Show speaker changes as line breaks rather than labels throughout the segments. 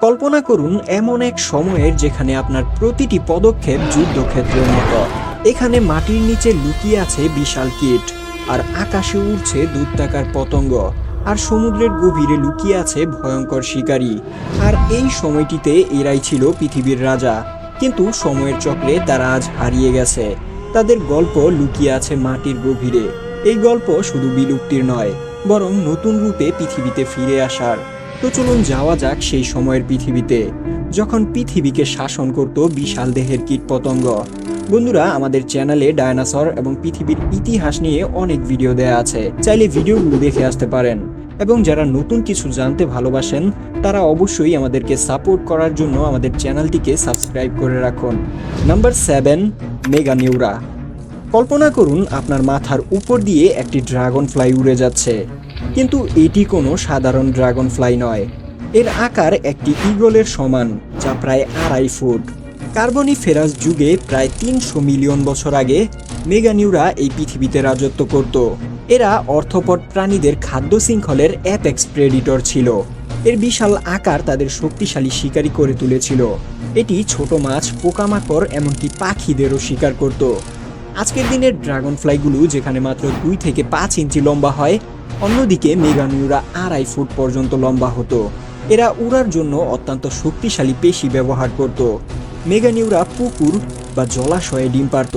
কল্পনা করুন, এমন এক সময়ের যেখানে আপনার প্রতিটি পদক্ষেপ যুদ্ধক্ষেত্রের মতো। এখানে মাটির নিচে লুকিয়ে আছে বিশাল কীট, আর আকাশে উড়ছে দুত্তাকার পতঙ্গ, আর সমুদ্রের গভীরে লুকিয়ে আছে ভয়ঙ্কর শিকারী। আর এই সময়টিতে এরাই ছিল পৃথিবীর রাজা, কিন্তু সময়ের চক্রে তারা আজ হারিয়ে গেছে। তাদের গল্প লুকিয়ে আছে মাটির গভীরে। এই গল্প শুধু বিলুপ্তির নয়, বরং নতুন রূপে পৃথিবীতে ফিরে আসার। তো চলুন যাওয়া যাক সেই সময়ের পৃথিবীতে, যখন পৃথিবীকে শাসন করত বিশাল দেহের কীটপতঙ্গ। বন্ধুরা, আমাদের চ্যানেলে ডায়নাসর এবং পৃথিবীর ইতিহাস নিয়ে অনেক ভিডিও দেয়া আছে। চাইলে ভিডিওগুলো দেখে আসতে পারেন। এবং যারা নতুন কিছু জানতে ভালোবাসেন, তারা অবশ্যই আমাদেরকে সাপোর্ট করার জন্য আমাদের চ্যানেলটিকে সাবস্ক্রাইব করে রাখুন। Number seven, meganeura. কল্পনা করুন আপনার মাথার উপর দিয়ে একটি ড্রাগন ফ্লাই উড়ে যাচ্ছে। কিন্তু এটি কোনো সাধারণ ড্রাগন ফ্লাই নয়। এর আকার একটি ইগলের সমান, যা প্রায় আড়াই ফুট। কার্বনি ফেরাস যুগে প্রায় তিনশো মিলিয়ন বছর আগে মেগানিউরা এই পৃথিবীতে রাজত্ব করত। এরা অর্থপট প্রাণীদের খাদ্য শৃঙ্খলের অ্যাপেক্স প্রেডিটর ছিল। এর বিশাল আকার তাদের শক্তিশালী শিকারী করে তুলেছিল। এটি ছোট মাছ, পোকামাকড়, এমনকি পাখিদেরও শিকার করত। আজকের দিনের ড্রাগন ফ্লাইগুলো যেখানে মাত্র দুই থেকে পাঁচ ইঞ্চি লম্বা হয়, অন্যদিকে মেগানিউরা আড়াই ফুট পর্যন্ত লম্বা হতো। এরা উড়ার জন্য অত্যন্ত শক্তিশালী পেশি ব্যবহার করত। মেগানিউরা পুকুর বা জলাশয়ে ডিম পারত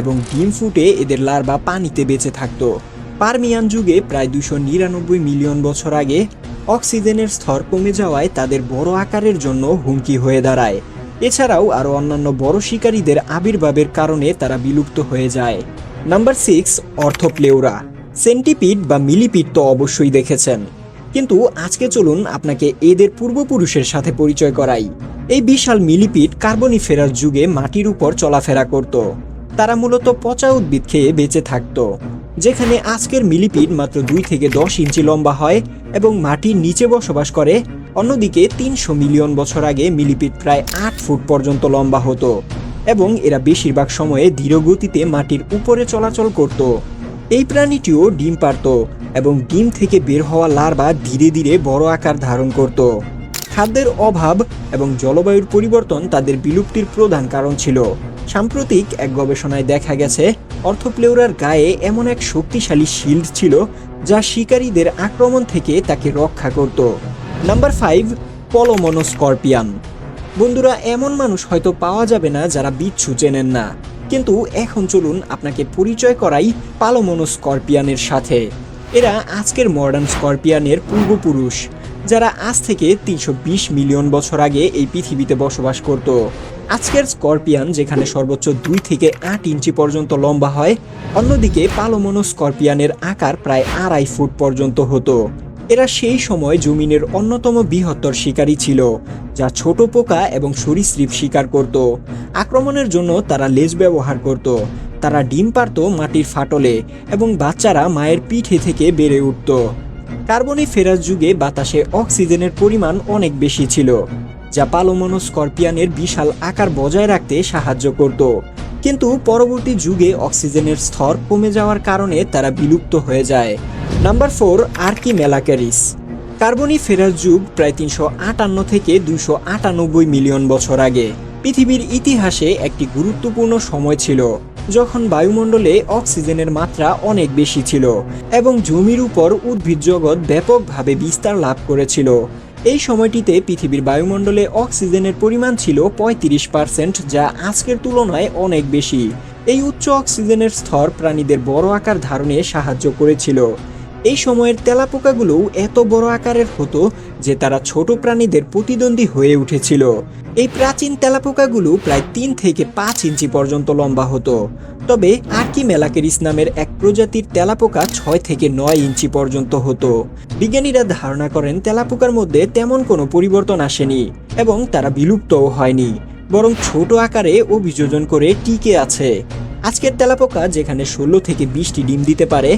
এবং ডিম ফুটে এদের লার্ভা পানিতে বেঁচে থাকতো। পারমিয়ান যুগে প্রায় দুশো নিরানব্বই মিলিয়ন বছর আগে অক্সিজেনের স্তর কমে যাওয়ায় তাদের বড় আকারের জন্য হুমকি হয়ে দাঁড়ায়। এছাড়াও আরও অন্যান্য বড় শিকারীদের আবির্ভাবের কারণে তারা বিলুপ্ত হয়ে যায়। নাম্বার সিক্স অর্থপ্লেউরা সেন্টিপিড বা মিলিপিড তো অবশ্যই দেখেছেন। কিন্তু আজকে চলুন আপনাকে এদের পূর্বপুরুষের সাথে পরিচয় করাই। এই বিশাল মিলিপিড কার্বনিফেরাস যুগে মাটির উপর চলাফেরা করত। তারা মূলত পচা উদ্ভিদ খেয়ে বেঁচে থাকত, যেখানে আজকের মিলিপিড মাত্র দুই থেকে দশ ইঞ্চি লম্বা হয় এবং মাটির নিচে বসবাস করে অন্যদিকে তিনশো মিলিয়ন বছর আগে মিলিপিড প্রায় আট ফুট পর্যন্ত লম্বা হতো এবং এরা বেশিরভাগ সময়ে ধীর গতিতে মাটির উপরে চলাচল করত। এই প্রাণীটিও ডিম পারত এবং ডিম থেকে বের হওয়া লার্ভা ধীরে ধীরে বড় আকার ধারণ করত। খাদ্যের অভাব এবং জলবায়ুর পরিবর্তন তাদের বিলুপ্তির প্রধান কারণ ছিল। সাম্প্রতিক এক গবেষণায় দেখা গেছে, অর্থপ্লেউরার গায়ে এমন এক শক্তিশালী শিল্ড ছিল যা শিকারীদের আক্রমণ থেকে তাকে রক্ষা করত। নাম্বার ফাইভ পলোমনোস্করপিয়ান বন্ধুরা, এমন মানুষ হয়তো পাওয়া যাবে না যারা বিচ্ছু চেনেন না। কিন্তু এখন চলুন আপনাকে পরিচয় করাই পালোমনো স্করপিয়ানের সাথে। এরা আজকের মডার্ন স্করপিয়ানের পূর্বপুরুষ, যারা আজ থেকে তিনশো বিশ মিলিয়ন বছর আগে এই পৃথিবীতে বসবাস করত। আজকের স্করপিয়ান যেখানে সর্বোচ্চ দুই থেকে আট ইঞ্চি পর্যন্ত লম্বা হয়, অন্যদিকে পালোমনো স্করপিয়ানের আকার প্রায় আড়াই ফুট পর্যন্ত হতো। এরা সেই সময় জমিনের অন্যতম বৃহত্তর শিকারী ছিল, যা ছোট পোকা এবং সরীসৃপ শিকার করত। আক্রমণের জন্য তারা লেজ ব্যবহার করত। তারা ডিম পারত মাটির ফাটলে এবং বাচ্চারা মায়ের পিঠে থেকে বেড়ে উঠত। কার্বনি ফেরাস যুগে বাতাসে অক্সিজেনের পরিমাণ অনেক বেশি ছিল, যা পালোমনো স্করপিয়ানের বিশাল আকার বজায় রাখতে সাহায্য করত। কিন্তু পরবর্তী যুগে অক্সিজেনের স্তর কমে যাওয়ার কারণে তারা বিলুপ্ত হয়ে যায়। নাম্বার ফোর আর্কি মেলাকারিস কার্বনি ফেরার যুগ প্রায় তিনশো আটান্ন থেকে দুশো আটানব্বই মিলিয়ন বছর আগে। পৃথিবীর ইতিহাসে একটি গুরুত্বপূর্ণ সময় ছিল, যখন বায়ুমণ্ডলে অক্সিজেনের মাত্রা অনেক বেশি ছিল এবং জমির উপর উদ্ভিদ জগৎ ব্যাপকভাবে বিস্তার লাভ করেছিল। এই সময়টিতে পৃথিবীর বায়ুমণ্ডলে অক্সিজেনের পরিমাণ ছিল পঁয়ত্রিশ পার্সেন্ট, যা আজকের তুলনায় অনেক বেশি। এই উচ্চ অক্সিজেনের স্তর প্রাণীদের বড় আকার ধারণে সাহায্য করেছিল। এই সময়ের তেলাপোকাগুলো এত বড় আকারের হতো যে তারা ছোট প্রাণীদের প্রতিদ্বন্দ্বী হয়ে উঠেছিল। এই প্রাচীন তেলাপোকাগুলো প্রায় তিন থেকে পাঁচ ইঞ্চি পর্যন্ত লম্বা হতো। তবে আর্কি মেলাকেরিস নামের এক প্রজাতির তেলাপোকা ছয় থেকে নয় ইঞ্চি পর্যন্ত হতো। বিজ্ঞানীরা ধারণা করেন তেলাপোকার মধ্যে তেমন কোনো পরিবর্তন আসেনি এবং তারা বিলুপ্তও হয়নি, বরং ছোট আকারে অভিযোজন করে টিকে আছে। আজকের তেলাপোকা, যেখানে ষোলো থেকে বিশটি ডিম দিতে পারে,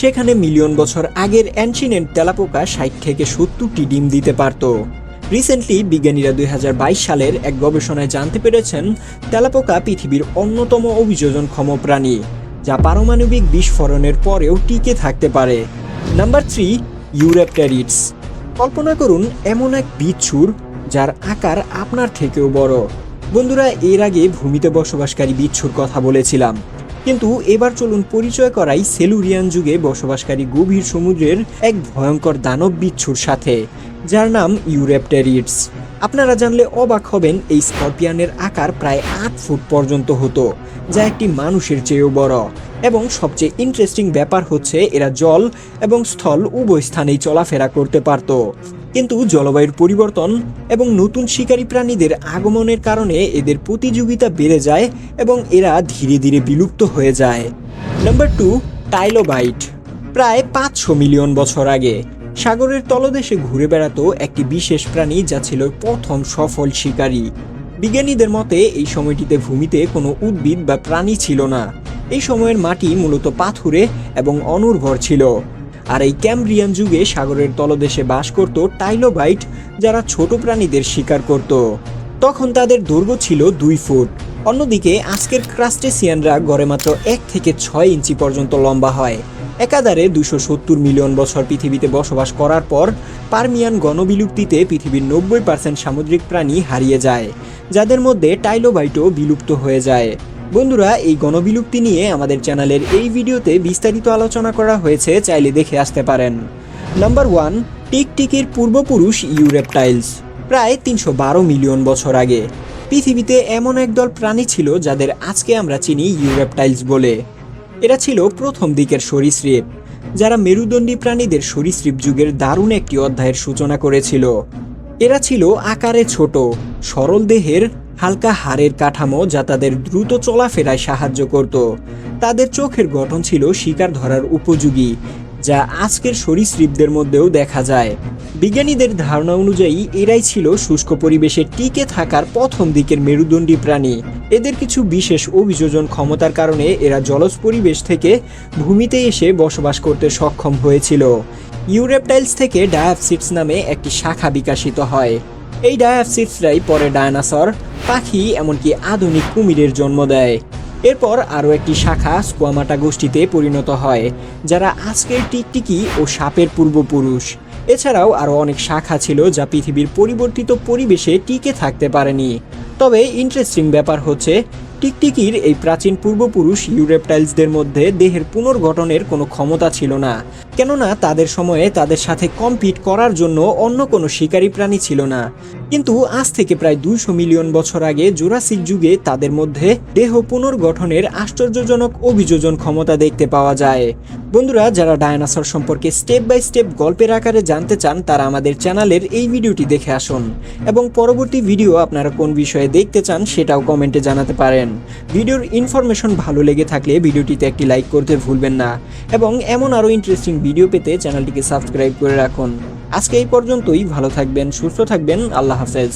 সেখানে মিলিয়ন বছর আগের অ্যানশিনেন্ট তেলাপোকা ষাট থেকে সত্তরটি ডিম দিতে পারত। রিসেন্টলি বিজ্ঞানীরা দুই হাজার বাইশ সালের এক গবেষণায় জানতে পেরেছেন, তেলাপোকা পৃথিবীর অন্যতম অভিযোজনক্ষম প্রাণী, যা পারমাণবিক বিস্ফোরণের পরেও টিকে থাকতে পারে। নাম্বার থ্রি ইউরেপটারিডস কল্পনা করুন, এমন এক বিচ্ছুর, যার আকার আপনার থেকেও বড়। বন্ধুরা, এর আগে ভূমিতে বসবাসকারী বিচ্ছুর কথা বলেছিলাম। কিন্তু এবার চলুন পরিচয় করাই সেলুরিয়ান যুগে বসবাসকারী গভীর সমুদ্রের এক ভয়ঙ্কর দানব বিচ্ছুর সাথে, যার নাম ইউরেপটেরিডস। আপনারা জানলে অবাক হবেন, এই স্করপিয়ানের আকার প্রায় আট ফুট পর্যন্ত হতো, যা একটি মানুষের চেয়েও বড়। এবং সবচেয়ে ইন্টারেস্টিং ব্যাপার হচ্ছে, এরা জল এবং স্থল উভয় স্থানেই চলাফেরা করতে পারত। কিন্তু জলবায়ুর পরিবর্তন এবং নতুন শিকারী প্রাণীদের আগমনের কারণে এদের প্রতিযোগিতা বেড়ে যায় এবং এরা ধীরে ধীরে বিলুপ্ত হয়ে যায়। Number two trilobite. প্রায় পাঁচশো মিলিয়ন বছর আগে সাগরের তলদেশে ঘুরে বেড়াতো একটি বিশেষ প্রাণী যা ছিল প্রথম সফল শিকারী। বিজ্ঞানীদের মতে, এই সময়টিতে ভূমিতে কোনো উদ্ভিদ বা প্রাণী ছিল না। এই সময়ের মাটি মূলত পাথুরে এবং অনুর্বর ছিল। আর এই ক্যামব্রিয়ান যুগে সাগরের তলদেশে বাস করত টাইলোবাইট, যারা ছোট প্রাণীদের শিকার করত। তখন তাদের দৈর্ঘ্য ছিল দুই ফুট। অন্যদিকে আজকের ক্রাস্টেসিয়ানরা গড়ে মাত্র এক থেকে ছয় ইঞ্চি পর্যন্ত লম্বা হয়। একাধারে দুশো সত্তর মিলিয়ন বছর পৃথিবীতে বসবাস করার পর পারমিয়ান গণবিলুপ্তিতে পৃথিবীর নব্বই পার্সেন্ট সামুদ্রিক প্রাণী হারিয়ে যায়, যাদের মধ্যে টাইলোবাইটও বিলুপ্ত হয়ে যায়। বন্ধুরা, এই গণবিলুপ্তি নিয়ে আমাদের চ্যানেলের এই ভিডিওতে বিস্তারিত আলোচনা করা হয়েছে, চাইলে দেখে আসতে পারেন। নাম্বার ওয়ান টিকটিকির পূর্বপুরুষ ইউরেপটাইলস প্রায় তিনশো বারো মিলিয়ন বছর আগে, পৃথিবীতে এমন একদল প্রাণী ছিল যাদের আজকে আমরা চিনি ইউরেপটাইলস বলে। এরা ছিল প্রথম দিকের সরীসৃপ, যারা মেরুদণ্ডী প্রাণীদের সরীসৃপ যুগের দারুণ একটি অধ্যায়ের সূচনা করেছিল। এরা ছিল আকারে ছোট, সরল দেহের হালকা হাড়ের কাঠামো যা তাদের দ্রুত চলাফেরায় সাহায্য করত। তাদের চোখের গঠন ছিল শিকার ধরার উপযোগী, যা আজকের সরীসৃপদের মধ্যেও দেখা যায়। বিজ্ঞানীদের ধারণা অনুযায়ী, এরাই ছিল শুষ্ক পরিবেশে টিকে থাকার প্রথম দিকের মেরুদণ্ডী প্রাণী। এদের কিছু বিশেষ অভিযোজন ক্ষমতার কারণে এরা জলজ পরিবেশ থেকে ভূমিতে এসে বসবাস করতে সক্ষম হয়েছিল। ইউরেপটাইলস থেকে ডায়াপসিটস নামে একটি শাখা বিকাশিত হয়। এই ডায়াপসিটসরাই পরে ডায়নাসর, পাখি এমনকি আধুনিক কুমিরের জন্ম দেয়। এরপর আরও একটি শাখা স্কোয়ামাটা গোষ্ঠীতে পরিণত হয়, যারা আজকের টিকটিকি ও সাপের পূর্বপুরুষ। এছাড়াও আরও অনেক শাখা ছিল যা পৃথিবীর পরিবর্তিত পরিবেশে টিকে থাকতে পারেনি। তবে ইন্টারেস্টিং ব্যাপার হচ্ছে, টিকটিকির এই প্রাচীন পূর্বপুরুষ ইউরেপটাইলসদের মধ্যে দেহের পুনর্গঠনের কোনো ক্ষমতা ছিল না। কেননা তাদের সময়ে তাদের সাথে কম্পিট করার জন্য অন্য কোনো শিকারী প্রাণী ছিল না। কিন্তু আজ থেকে প্রায় দুইশো মিলিয়ন বছর আগে জোরাসিক যুগে তাদের মধ্যে দেহ পুনর্গঠনের আশ্চর্যজনক অভিযোজন ক্ষমতা দেখতে পাওয়া যায়। বন্ধুরা, যারা ডায়নাসর সম্পর্কে স্টেপ বাই স্টেপ গল্পের আকারে জানতে চান, তারা আমাদের চ্যানেলের এই ভিডিওটি দেখে আসুন। এবং পরবর্তী ভিডিও আপনারা কোন বিষয়ে দেখতে চান, সেটাও কমেন্টে জানাতে পারেন। ভিডিওর ইনফরমেশন ভালো লেগে থাকলে ভিডিওটিতে একটি লাইক করতে ভুলবেন না। এবং এমন আরও ইন্টারেস্টিং ভিডিও পেতে চ্যানেলটিকে সাবস্ক্রাইব করে রাখুন। আজকে এই পর্যন্তই, ভালো থাকবেন, সুস্থ থাকবেন, আল্লাহ হাফেজ।